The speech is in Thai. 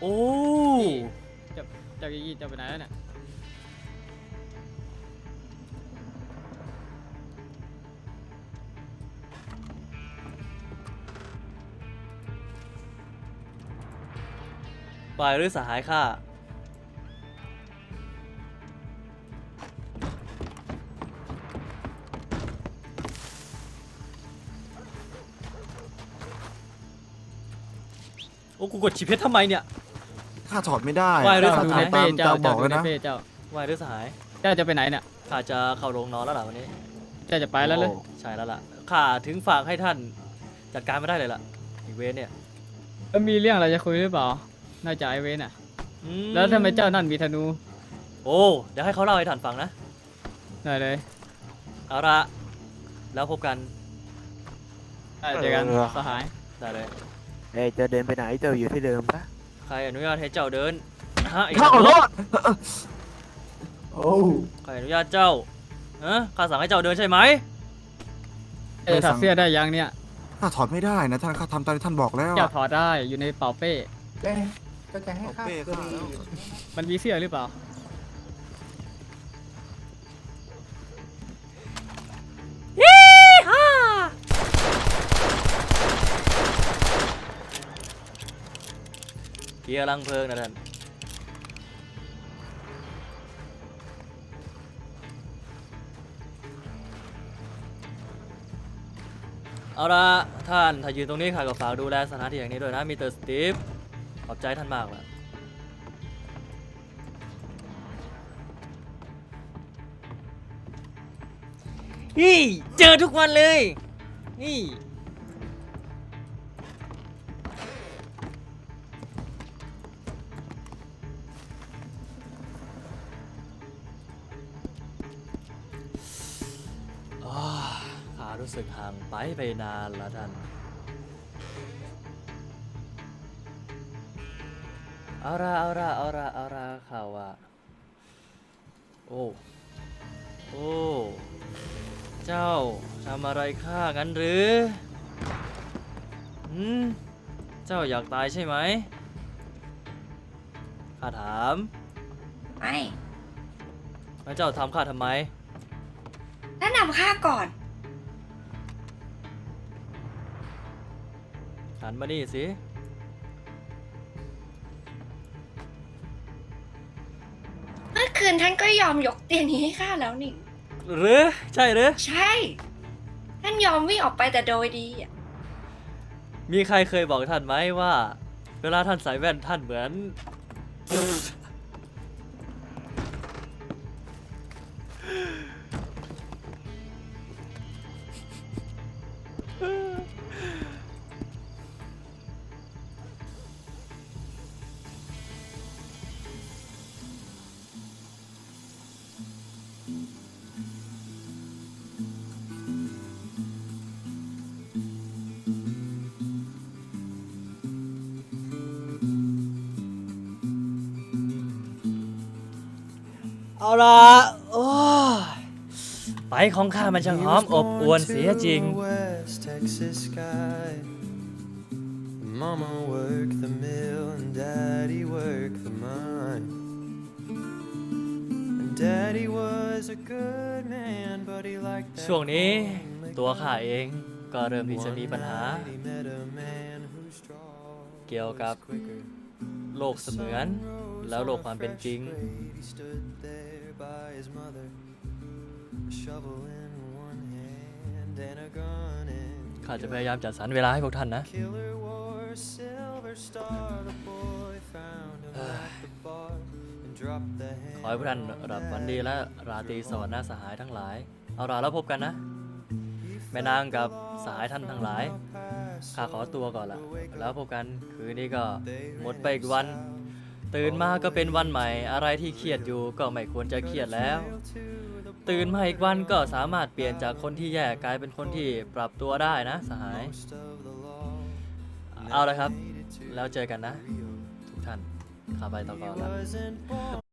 โอ้เจ้าเจ้ายี่เจ้าไปไหนแล้วเนี่ยฝ่ายหรือสหายข้า โอ้กูกดฉีเพชรทำไมเนี่ย ข้าถอดไม่ได้ไหว้ด้วยข้าดูถาในมเป้ตามเจ้าเจ้าบเจ้าอกดูแล้วในนะเป้เจ้าฝ่ายหรือสหายเจ้าจะไปไหนเนี่ย ข้าจะเข้าโรงนอนแล้วล่ะวันนี้ เจ้าจะไปแล้วเลยโอ้ใช่แล้วล่ะข้าถึงฝากให้ท่านจัดการไม่ได้เลยล่ะอีกเวนเนี่ยแล้วมีเรื่องอะไรจะคุยหรือเปล่า น่าจะไอเวนอะ อืแล้วทำไมเจ้านั่นมีธนูโอ้เดี๋ยวให้เขาเล่าให้ท่านฟังนะได้เลยเอาละแล้วพบกัน ได้เจอกันสหาย ได้เลย เอ้ยจะเดินไปไหนเจ้าอยู่ที่เดิมปะใครอนุญาตให้เจ้าเดินฮะไอ้ข้าขอโทษโอ้ใครอนุญาตเจ้าฮะข้าสั่งให้เจ้าเดินใช่ไหมเจ้าจะถอดเสื้อได้ยังเนี่ยข้าถอดไม่ได้นะท่านข้าทำตามที่ท่านบอกแล้วเจ้าถอดได้อยู่ในเป่าเป้ก็จะให้เอาข้าเป้ข้าแล้วมันมีเสื้อหรือเปล่า กียร์ลังเพลิงนะท่านเอาละท่านถ้ายืนตรงนี้ข้าก็ฝากดูแลสถานที่แห่งนี้ด้วยนะมิเตอร์สตีฟขอบใจท่านมากละนี่เจอทุกวันเลย นี่ รู้สึกห่างไปไปนานแล้วท่าน เอาละเอาละเอาละเอาละข่าวว่าโอ้ โอ้ เจ้าทำอะไรข้างั้นหรือหืมเจ้าอยากตายใช่ไหมข้าถาม ไม่ แล้วเจ้าทำข้าทำไม แนะนำข้าก่อน หันมานี่สิเมื่อคืนท่านก็ยอมยกเตียงนี้ให้ข้าแล้วนี่ หรือใช่หรือใช่ ท่านยอมวิ่งออกไปแต่โดยดีอะมีใครเคยบอกท่านไหมว่า เวลาท่านใส่แว่นท่านเหมือน เอาละโอ้ยไปของข้ามันช่างหอมอบอวนเสียจริง West Texas sky. Mama worked the mill and Daddy worked the mine. And Daddy was a good man, but he liked that ช่วงนี้ lonely ตัวข้าเองก็เริ่มที่จะมีปัญหา One night he met a man whose strawberries เกี่ยวกับ quicker. โลกเสมือน แล้วโลกความเป็นจริง He stood there by his mother, a shovel in one hand and a gun in ข้าจะพยายามจัดสรรเวลาให้พวกท่านนะ Killer wore a silver star. The boy found him at the ขอให้พวกท่านรับฝันดีและราตรีสวัสดิ์นะสหายทั้งหลาย เอาล่ะแล้วพบกันนะ แม่นางกับสหายท่านทั้งหลาย ข้าขอตัวก่อนละ แล้วพบกันคืนนี้ก็หมดไปอีกวัน ตื่นมาก็เป็นวันใหม่ อะไรที่เครียดอยู่ก็ไม่ควรจะเครียดแล้ว ตื่นมาอีกวันก็สามารถเปลี่ยนจากคนที่แย่กลายเป็นคนที่ปรับตัวได้นะ สหาย เอาละครับ แล้วเจอกันนะ ทุ